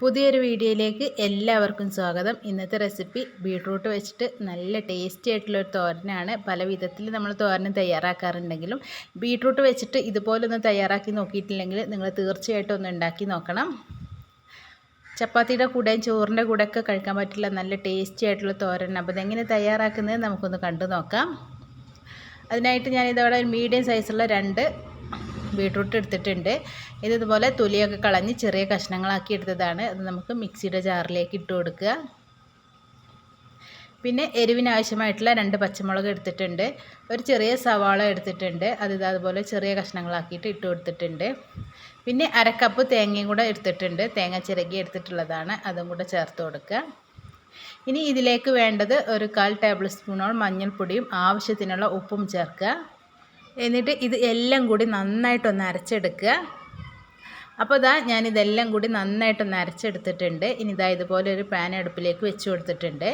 പുതിയൊരു വീഡിയോയിലേക്ക് എല്ലാവർക്കും സ്വാഗതം. ഇന്നത്തെ റെസിപ്പി ബീട്രൂട്ട് വെച്ചിട്ട് നല്ല ടേസ്റ്റി ആയിട്ടുള്ളൊരു തോരനാണ്. പല വിധത്തിൽ നമ്മൾ തോരൻ തയ്യാറാക്കാറുണ്ടെങ്കിലും ബീട്രൂട്ട് വെച്ചിട്ട് ഇതുപോലൊന്ന് തയ്യാറാക്കി നോക്കിയിട്ടില്ലെങ്കിൽ നിങ്ങൾ തീർച്ചയായിട്ടും ഒന്ന് ഉണ്ടാക്കി നോക്കണം. ചപ്പാത്തിയുടെ കൂടെയും ചോറിന്റെ കൂടെയൊക്കെ കഴിക്കാൻ പറ്റില്ല. നല്ല ടേസ്റ്റി ആയിട്ടുള്ള തോരൻ. അപ്പോൾ ഇതെങ്ങനെ തയ്യാറാക്കുന്നത് നമുക്കൊന്ന് കണ്ടു നോക്കാം. അതിനായിട്ട് ഞാനിതവിടെ ഒരു മീഡിയം സൈസുള്ള രണ്ട് ബീട്രൂട്ട് എടുത്തിട്ടുണ്ട്. ഇത് ഇതുപോലെ തൊലിയൊക്കെ കളഞ്ഞ് ചെറിയ കഷ്ണങ്ങളാക്കി എടുത്തതാണ്. അത് നമുക്ക് മിക്സിയുടെ ജാറിലേക്ക് ഇട്ട് കൊടുക്കുക. പിന്നെ എരിവിനാവശ്യമായിട്ടുള്ള രണ്ട് പച്ചമുളക് എടുത്തിട്ടുണ്ട്. ഒരു ചെറിയ സവാള എടുത്തിട്ടുണ്ട്. അത് അതുപോലെ ചെറിയ കഷ്ണങ്ങളാക്കിയിട്ട് ഇട്ട് കൊടുത്തിട്ടുണ്ട്. പിന്നെ അരക്കപ്പ് തേങ്ങയും കൂടെ എടുത്തിട്ടുണ്ട്. തേങ്ങ ചിരകി എടുത്തിട്ടുള്ളതാണ്. അതും കൂടെ ചേർത്ത് കൊടുക്കുക. ഇനി ഇതിലേക്ക് വേണ്ടത് ഒരു കാൽ ടേബിൾ സ്പൂണോൾ മഞ്ഞൾപ്പൊടിയും ആവശ്യത്തിനുള്ള ഉപ്പും ചേർക്കുക. എന്നിട്ട് ഇത് എല്ലാം കൂടി നന്നായിട്ടൊന്ന് അരച്ചെടുക്കുക. അപ്പോൾ ഇതാ ഞാനിതെല്ലാം കൂടി നന്നായിട്ടൊന്ന് അരച്ചെടുത്തിട്ടുണ്ട്. ഇനി ഇതാ ഇതുപോലെ ഒരു പാൻ അടുപ്പിലേക്ക് വെച്ച് കൊടുത്തിട്ടുണ്ട്.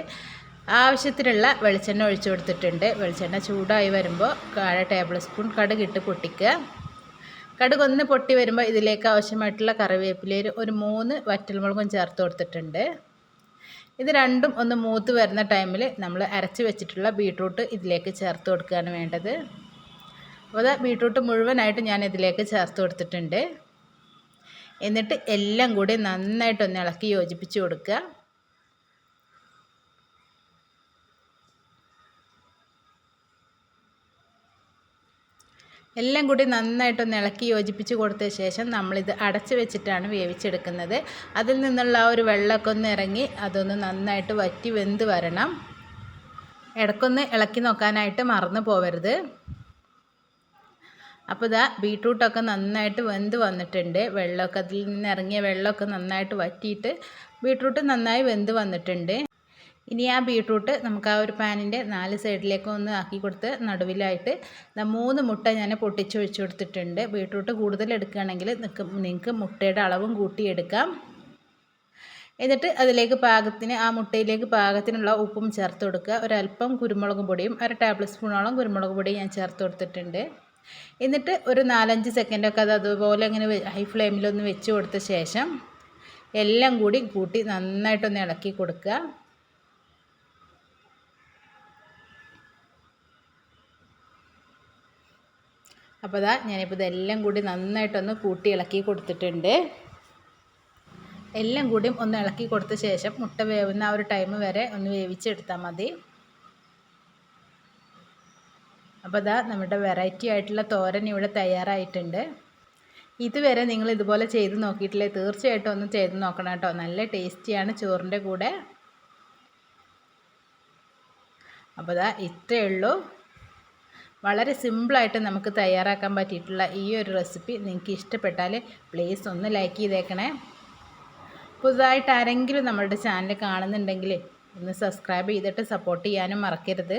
ആവശ്യത്തിനുള്ള വെളിച്ചെണ്ണ ഒഴിച്ചു കൊടുത്തിട്ടുണ്ട്. വെളിച്ചെണ്ണ ചൂടായി വരുമ്പോൾ കാഴ ടേബിൾ സ്പൂൺ കടുക് ഇട്ട് പൊട്ടിക്കുക. കടുക് ഒന്ന് പൊട്ടി വരുമ്പോൾ ഇതിലേക്ക് ആവശ്യമായിട്ടുള്ള കറിവേപ്പിലയിൽ ഒരു മൂന്ന് വറ്റൽമുളകും ചേർത്ത് കൊടുത്തിട്ടുണ്ട്. ഇത് രണ്ടും ഒന്ന് മൂത്ത് വരുന്ന ടൈമിൽ നമ്മൾ അരച്ച് വെച്ചിട്ടുള്ള ബീട്രൂട്ട് ഇതിലേക്ക് ചേർത്ത് കൊടുക്കുകയാണ് വേണ്ടത്. അപ്പോൾ അത് ബീട്രൂട്ട് മുഴുവനായിട്ട് ഞാൻ ഇതിലേക്ക് ചേർത്ത് കൊടുത്തിട്ടുണ്ട്. എന്നിട്ട് എല്ലാം കൂടി നന്നായിട്ടൊന്ന് ഇളക്കി യോജിപ്പിച്ച് കൊടുക്കുക. എല്ലാം കൂടി നന്നായിട്ടൊന്ന് ഇളക്കി യോജിപ്പിച്ച് കൊടുത്ത ശേഷം നമ്മളിത് അടച്ച് വെച്ചിട്ടാണ് വേവിച്ചെടുക്കുന്നത്. അതിൽ നിന്നുള്ള ആ ഒരു വെള്ളമൊക്കെ ഒന്ന് ഇറങ്ങി അതൊന്ന് നന്നായിട്ട് വറ്റി വെന്ത് വരണം. ഇടയ്ക്കൊന്ന് ഇളക്കി നോക്കാനായിട്ട് മറന്നു പോവരുത്. അപ്പോൾ ഇതാ ബീട്രൂട്ടൊക്കെ നന്നായിട്ട് വെന്ത് വന്നിട്ടുണ്ട്. വെള്ളമൊക്കെ അതിൽ നിന്ന് ഇറങ്ങിയ വെള്ളമൊക്കെ നന്നായിട്ട് വറ്റിയിട്ട് ബീട്രൂട്ട് നന്നായി വെന്ത് വന്നിട്ടുണ്ട്. ഇനി ആ ബീട്രൂട്ട് നമുക്ക് ആ ഒരു പാനിന്റെ നാല് സൈഡിലേക്ക് ഒന്ന് ആക്കി കൊടുത്ത് നടുവിലായിട്ട് മൂന്ന് മുട്ട ഞാൻ പൊട്ടിച്ചൊഴിച്ച് കൊടുത്തിട്ടുണ്ട്. ബീട്രൂട്ട് കൂടുതൽ എടുക്കുകയാണെങ്കിൽ നിങ്ങൾക്ക് മുട്ടയുടെ അളവും കൂട്ടിയെടുക്കാം എന്നിട്ട് അതിലേക്ക് പാകത്തിന് ആ മുട്ടയിലേക്ക് പാകത്തിനുള്ള ഉപ്പും ചേർത്ത് കൊടുക്കുക. ഒരല്പം കുരുമുളക് പൊടിയും അര ടേബിൾ സ്പൂണോളം കുരുമുളക് പൊടിയും ഞാൻ ചേർത്ത് കൊടുത്തിട്ടുണ്ട്. എന്നിട്ട് ഒരു നാലഞ്ച് സെക്കൻഡൊക്കെ അത് അതുപോലെ ഇങ്ങനെ ഹൈ ഫ്ലെയിമിലൊന്ന് വെച്ച് കൊടുത്ത ശേഷം എല്ലാം കൂടി കൂട്ടി നന്നായിട്ടൊന്ന് ഇളക്കി കൊടുക്കുക. അപ്പോൾ ഇതാ ഞാനിപ്പോൾ ഇതെല്ലാം കൂടി നന്നായിട്ടൊന്ന് കൂട്ടി ഇളക്കി കൊടുത്തിട്ടുണ്ട്. എല്ലാം കൂടിയും ഒന്ന് ഇളക്കി കൊടുത്ത ശേഷം മുട്ട വേവുന്ന ആ ഒരു ടൈം വരെ ഒന്ന് വേവിച്ചെടുത്താൽ മതി. അപ്പോൾ ഇതാ നമ്മുടെ വെറൈറ്റി ആയിട്ടുള്ള തോരൻ ഇവിടെ തയ്യാറായിട്ടുണ്ട്. ഇതുവരെ നിങ്ങൾ ഇതുപോലെ ചെയ്ത് നോക്കിയിട്ടില്ലേ? തീർച്ചയായിട്ടും ഒന്ന് ചെയ്ത് നോക്കണം കേട്ടോ. നല്ല ടേസ്റ്റിയാണ് ചോറിന്റെ കൂടെ. അപ്പോൾ ഇതാ ഇത്രയേ ഉള്ളൂ. വളരെ സിമ്പിളായിട്ട് നമുക്ക് തയ്യാറാക്കാൻ പറ്റിയിട്ടുള്ള ഈ ഒരു റെസിപ്പി നിങ്ങൾക്ക് ഇഷ്ടപ്പെട്ടാൽ പ്ലീസ് ഒന്ന് ലൈക്ക് ചെയ്തേക്കണേ. പുതുതായിട്ട് ആരെങ്കിലും നമ്മളുടെ ചാനൽ കാണുന്നുണ്ടെങ്കിൽ ഒന്ന് സബ്സ്ക്രൈബ് ചെയ്തിട്ട് സപ്പോർട്ട് ചെയ്യാനും മറക്കരുത്.